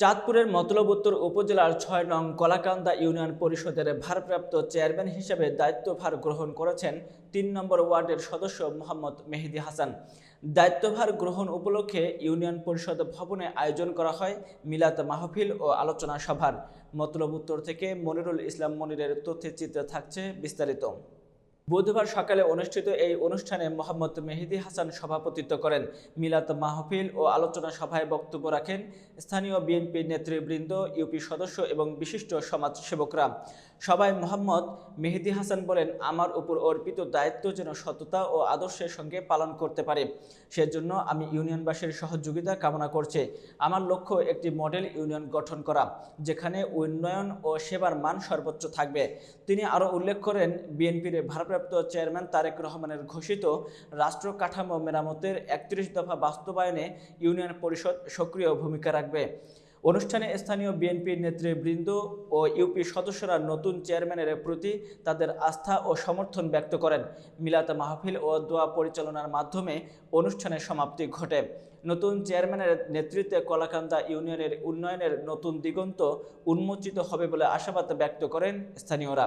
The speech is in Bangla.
চাঁদপুরের মতলব উত্তর উপজেলার ছয় নং কলাকান্দা ইউনিয়ন পরিষদের ভারপ্রাপ্ত চেয়ারম্যান হিসেবে দায়িত্বভার গ্রহণ করেছেন তিন নম্বর ওয়ার্ডের সদস্য মোহাম্মদ মেহেদি হাসান। দায়িত্বভার গ্রহণ উপলক্ষে ইউনিয়ন পরিষদ ভবনে আয়োজন করা হয় মিলাদ মাহফিল ও আলোচনা সভার। মতলব উত্তর থেকে মনিরুল ইসলাম মনিরের তথ্যচিত্রে থাকছে বিস্তারিত। বুধবার সকালে অনুষ্ঠিত এই অনুষ্ঠানে মোহাম্মদ মেহেদি হাসান সভাপতিত্ব করেন। মিলাত মাহফিল ও আলোচনা সভায় বক্তব্য রাখেন স্থানীয় বিএনপি নেতৃবৃন্দ, ইউপি সদস্য এবং বিশিষ্ট সমাজসেবকরা। সবাই মোহাম্মদ মেহেদি হাসান বলেন, আমার উপর অর্পিত দায়িত্ব যেন সততা ও আদর্শের সঙ্গে পালন করতে পারে। সেজন্য আমি ইউনিয়নবাসীর সহযোগিতা কামনা করছে। আমার লক্ষ্য একটি মডেল ইউনিয়ন গঠন করা, যেখানে উন্নয়ন ও সেবার মান সর্বোচ্চ থাকবে। তিনি আরও উল্লেখ করেন, বিএনপির ভারপ্রাপ্ত চেয়ারম্যান তারেক রহমানের ঘোষিত রাষ্ট্র কাঠামো মেরামতের একত্রিশ দফা বাস্তবায়নে ইউনিয়ন পরিষদ সক্রিয় ভূমিকা রাখবে। অনুষ্ঠানে স্থানীয় বিএনপির নেতৃবৃন্দ ও ইউপি সদস্যরা নতুন চেয়ারম্যানের প্রতি তাদের আস্থা ও সমর্থন ব্যক্ত করেন। মিলাত মাহফিল ও দোয়া পরিচালনার মাধ্যমে অনুষ্ঠানের সমাপ্তি ঘটে। নতুন চেয়ারম্যানের নেতৃত্বে কলাকান্দা ইউনিয়নের উন্নয়নের নতুন দিগন্ত উন্মোচিত হবে বলে আশাবাদ ব্যক্ত করেন স্থানীয়রা।